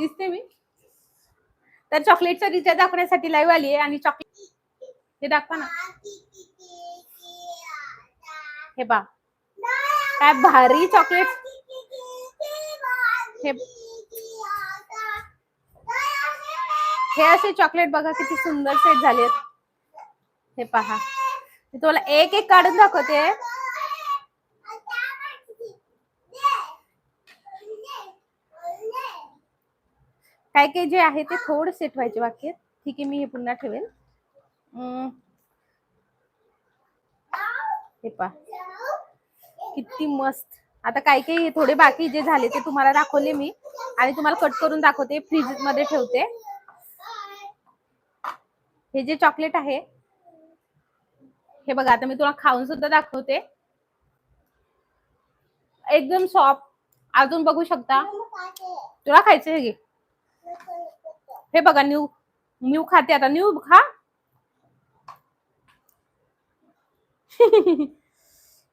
दिसते मी. तर चॉकलेटचा रिचार्ज दाखवण्यासाठी लाईव्ह आली आहे आणि चॉकलेट हे दाखवा ना. हे बा काय भारी चॉकलेट हे हे असे चॉकलेट बघा किती सुंदर सेट झालेत. हे पहा. मी तुम्हाला एक एक काढून दाखवते. काय काय जे आहे ते थोडं सेट व्हायचे बाकी आहेत. ठीक आहे मी हे पुन्हा ठेवेल हे पहा. किती मस्त. आता काही काही थोडे बाकी जे झाले ते तुम्हाला दाखवले मी. आणि तुम्हाला कट करून दाखवते फ्रीजमध्ये ठेवते. हे जे चॉकलेट आहे हे बघा आता मी तुला खाऊन सुद्धा दाखवते. एकदम सॉफ्ट. अजून बघू शकता. तुला खायचं हे घे हे बघा न्यू न्यू खाते आता. न्यू खा.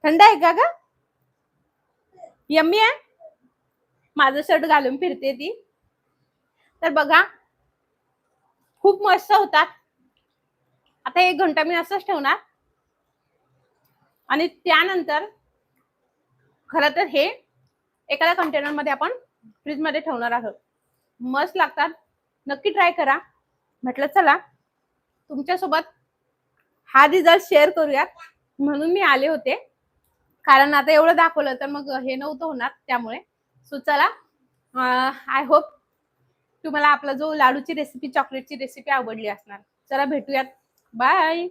थंड आहे का ग? यम्मी आहे? माझं शर्ट घालून फिरते ती. तर बघा खूप मस्त होतात. आता एक घंटा मी असंच ठेवणार. आणि त्यानंतर खरं तर हे एखाद्या कंटेनरमध्ये आपण फ्रीजमध्ये ठेवणार आहोत. मस्त लागतात. नक्की ट्राय करा. म्हटलं चला तुमच्यासोबत हा रिझल्ट शेअर करूयात. म्हणून मी आले होते. कारण आता एवढं दाखवलं तर मग हे नव्हतं होणार त्यामुळे. सो चला आय होप तुम्हाला आपला जो लाडूची रेसिपी चॉकलेटची रेसिपी आवडली असणार. चला भेटूयात. बाय